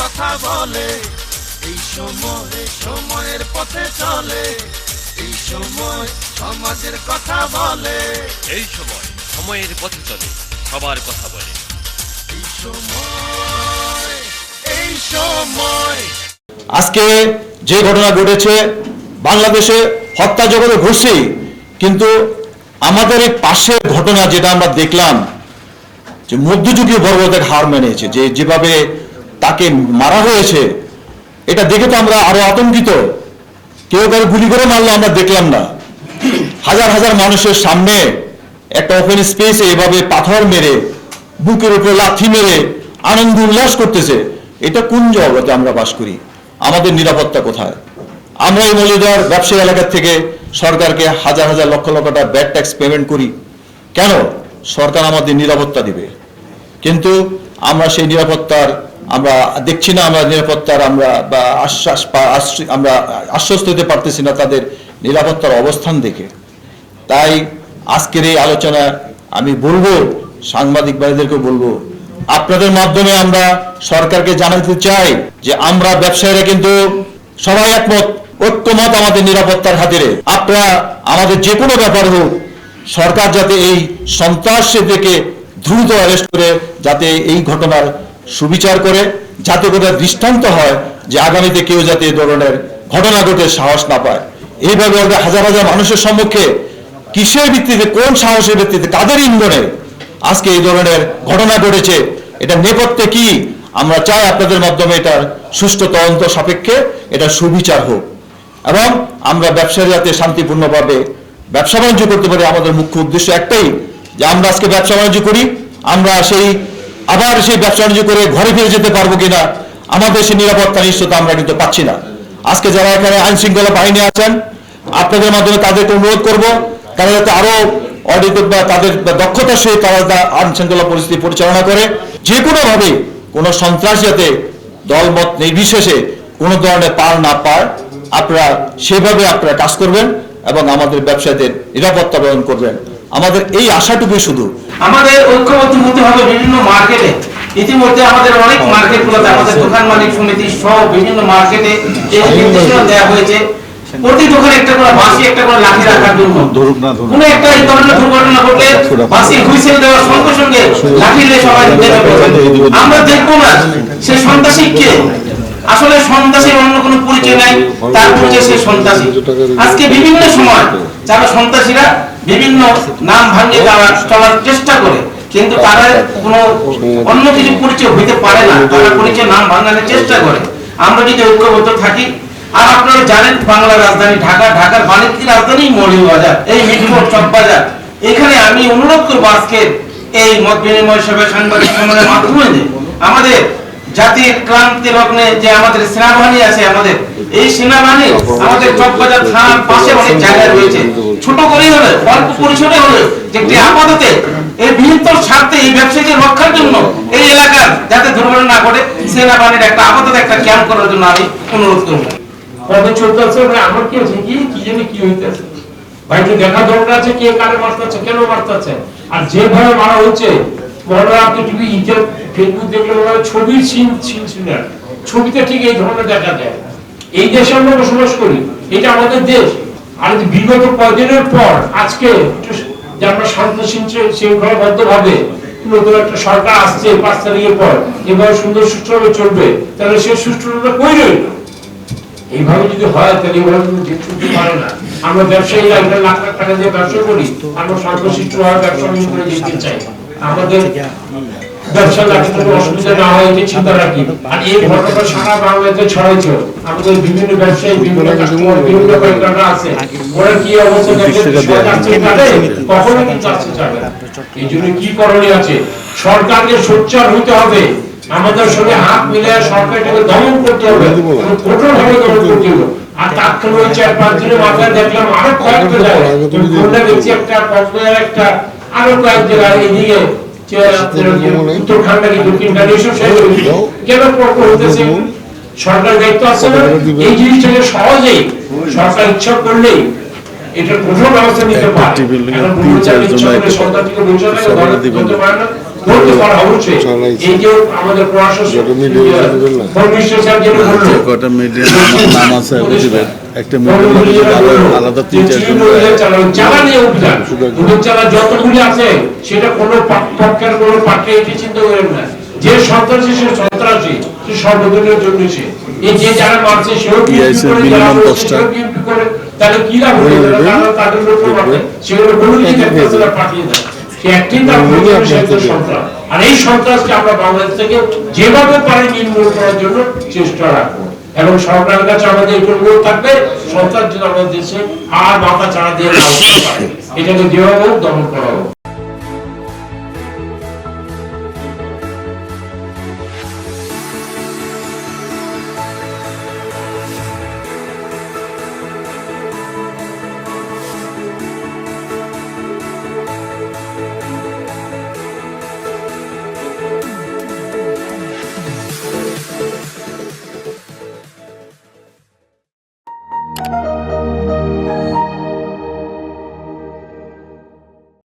কথা বলে। এই সময় সময়ের পথে চলে। এই সময় সমাজের কথা বলে। এই সময় সময়ের পথে চলে। সবার কথা বলে। এই সময় এই সময়। আজকে যে ঘটনা ঘটেছে বাংলাদেশে হত্যা জগতে ঘটছেই কিন্তু আমাদের এই পাশের ঘটনা যেটা আমরা দেখলাম যে মধ্যযুগীয় বর্বরতাকে হার মেনেছে যে যেভাবে তাকে মারা হয়েছে। এটা দেখে তো আমরা আরও আতঙ্কিত। কেউ কারও গুলি করে মারলো, আমরা দেখলাম না। হাজার হাজার মানুষের সামনে একটা ওপেন স্পেসে এভাবে পাথর মেরে, বুকের উপরে লাথি মেরে আনন্দ উল্লাস করতেছে। এটা কোন জগতে আমরা বাস করি? আমাদের নিরাপত্তা কোথায়? আমরা এই মলিদার ব্যবসায়ী এলাকার থেকে সরকারকে হাজার হাজার লক্ষ লক্ষ টাকা ব্যাড ট্যাক্স পেমেন্ট করি। কেন? সরকার আমাদের নিরাপত্তা দিবে। কিন্তু আমরা সেই নিরাপত্তার আমরা দেখছি না, আমরা নিরাপত্তার, আমরা বা আশ্বাস আমরা আশ্বস্ত হতে পারতেছি না তাদের নিরাপত্তার অবস্থান দেখে। তাই আজকের এই আলোচনা আমি বলব, সাংবাদিক ভাইদেরকে বলব, আপনাদের মাধ্যমে আমরা সরকারকে জানাতে চাই যে আমরা ব্যবসায়ীরা কিন্তু সবাই একমত, ঐক্যমত আমাদের নিরাপত্তার খাতিরে। আপনারা আমাদের যে কোনো ব্যাপার হোক, সরকার যাতে এই সন্ত্রাসীদেরকে দ্রুত অ্যারেস্ট করে, যাতে এই ঘটনার সুবিচার করে যাতে করে দৃষ্টান্ত হয় যে আগামীতে কেউ যাতে এই ধরনের ঘটনা ঘটে সাহস না পায়। এইভাবে ওদের হাজার হাজার মানুষের সম্মুখে কিসের ভিত্তিতে, কোন সাহসের ভিত্তিতে, কাদের ইন্ধনে আজকে এই ধরনের ঘটনা ঘটেছে, এটা নেপথ্যে কি? আমরা চাই আপনাদের মাধ্যমে এটার সুষ্ঠু তদন্ত সাপেক্ষে এটা সুবিচার হোক। এবং আমরা ব্যবসায়ী যাতে শান্তিপূর্ণভাবে ব্যবসা বাণিজ্য করতে পারি। আমাদের মুখ্য উদ্দেশ্য একটাই যে আমরা আজকে ব্যবসা বাণিজ্য করি, আমরা সেই আবার সেই ব্যবসা বাণিজ্য করে ঘরে ফিরে যেতে পারব কিনা? আমাদের সেই নিরাপত্তা নিশ্চয়তা আমরা কিন্তু পাচ্ছি না। আজকে যারা এখানে আইন শৃঙ্খলা বাহিনী আছেন, আপনাদের মাধ্যমে তাদেরকে অনুরোধ করব, তারা যাতে আরও অডিট বা তাদের দক্ষতার সহিত তারা আইন শৃঙ্খলা পরিস্থিতি পরিচালনা করে, যে কোনো ভাবে কোনো সন্ত্রাস যাতে দলমত নির্বিশেষে কোনো ধরনের পার না পায়, আপনারা সেভাবে আপনারা কাজ করবেন এবং আমাদের ব্যবসায়ীদের নিরাপত্তা প্রদান করবেন। আমাদের এই আশাটুকুই শুধু। আমাদের ঐক্যবদ্ধ হতে হবে বিভিন্ন মার্কেটে ইতিমধ্যে আমাদের অনেক মার্কেটগুলোতে আমাদের দোকান মালিক সমিতি সহ বিভিন্ন মার্কেটে এই নির্দেশনা দেওয়া হয়েছে। প্রতি দোকানে একটা করে বাসি একটা করে লাঠি রাখার জন্য। কোনো একটা এই ধরনের দুর্ঘটনা ঘটলে বাসি। হুইসেল দেওয়ার সঙ্গে সঙ্গে লাঠি নিয়ে সবাই। আমরা দেখব না। সে সন্ত্রাসী কে? আসলে সন্ত্রাসীর অন্য কোনো পরিচয় নাই, তার পরিচয় সে সন্ত্রাসী। আজকে বিভিন্ন সময় যারা সন্ত্রাসীরা বিভিন্ন নাম ভাঙিয়ে তারা চলার চেষ্টা করে, কিন্তু তারা কোনো অন্য কিছু পরিচয় হইতে পারে না। তারা পরিচয় নাম ভাঙানোর চেষ্টা করে। আমরা যদি ঐক্যবদ্ধ থাকি, আর আপনারা জানেন বাংলার রাজধানী ঢাকা, ঢাকার বাণিজ্যিক রাজধানী মৌলভীবাজার, এই মিটফোর্ট চকবাজার। এখানে আমি অনুরোধ করব আজকে এই মত বিনিময় সভা সাংবাদিক সম্মেলনের মাধ্যমে আমাদের জাতির ক্রান্তি লগ্নে যে আমাদের সেনাবাহিনী আছে, আমাদের, এই সেনাবাহিনী আমাদের চকবাজার থানার পাশে অনেক জায়গায় রয়েছে। ছোট করে হলে অল্প পরিসরে হলে যে একটি আপাততে এই বৃহত্তর স্বার্থে এই ব্যবসায়ীদের রক্ষার জন্য এই এলাকার যাতে দুর্ঘটনা না ঘটে, সেনাবাহিনীর একটা আপাতত একটা ক্যাম্প করার জন্য আমি অনুরোধ করব। আমার কি কারে মারতেছে। আর যেভাবে মারা হচ্ছে আমরা বসবাস করি, এটা আমাদের দেশ। আর বিগত কয়দিনের পর, আজকে যে আমরা শান্ত শৃঙ্খলাবদ্ধ নতুন একটা সরকার আসছে পাঁচ তারিখের পর এবার সুন্দর সুষ্ঠুভাবে চলবে, তাহলে সে সুষ্ঠুভাবে কই রইল? এইভাবে যদি হয়, তাহলে দিন ছুটতে পারে না। আমরা ব্যবসায়ীরা লাখ লাখ টাকা দিয়ে ব্যবসা করি, আমরা সর্বশিষ্ট ভাবে ব্যবসা করে যেতে চাই। আমাদের ব্যবসা যাতে কোনো অসুবিধা না হয় এটা চিন্তা রাখি। আর এই ঘটনা সারা বাংলাতে ছড়াইছে। আমাদের বিভিন্ন ব্যবসায়ী বিভিন্ন কাস্টমার বিভিন্ন কয়েকটা আছে। ওরা কি অবস্থা দেখে সরকার চিন্তাতে কখনো কিন্তু আসতে চাবে এই জন্য কি করণীয় আছে? সরকারকে সোচ্চার হইতে হবে। আমাদের সঙ্গে হাত মিলে সরকারটাকে দমন করতে হবে। কঠোর ভাবে দমন করতে হবে। আর তাৎক্ষণিক ওই চার পাঁচ দিনের মাথায় দেখলাম আরও কয়েকটা জায়গায়। গেছি একটা কক্সবাজার একটা আরও কয়েক জায়গায় এদিকে যে দক্ষিণখান্ড এইসব। কেন পর্ব হতেছে সরকার দায়িত্ব আছে না? এই জিনিসটাকে সহজেই সরকার ইচ্ছা করলেই এটার কঠোর ব্যবস্থা নিতে পারে। সন্তানটিকে না, পারে না। করতে পারে অবশ্যই এই যে আমাদের প্রশাসন কমিশনার সাহেব যেটা বলল কটা মিডিয়া নাম আছে বুঝবেন একটা আলাদা তিন চারজন জ্বালানি অভিযান দুধ যতগুলি আছে। সেটা কোনো পক্ষের কোনো পার্টি এটি চিন্তা করেন না। যে সন্ত্রাসী সে সন্ত্রাসী সর্বজনের জন্য এই যে যারা মারছে সেও করে। তাহলে কি লাভ তাদের লোক সেগুলো কোনো পাঠিয়ে দেয়। আর এই সন্ত্রাসকে আমরা বাংলাদেশ থেকে যেভাবে পারি নির্মূল করার জন্য চেষ্টা রাখব। এবং সরকারের কাছে আমাদের একটু অনুরোধ থাকবে, সরকার যেন আমাদের দেশে আর মাথা চাড়া দিয়ে যেভাবে হোক, দমন করা হোক।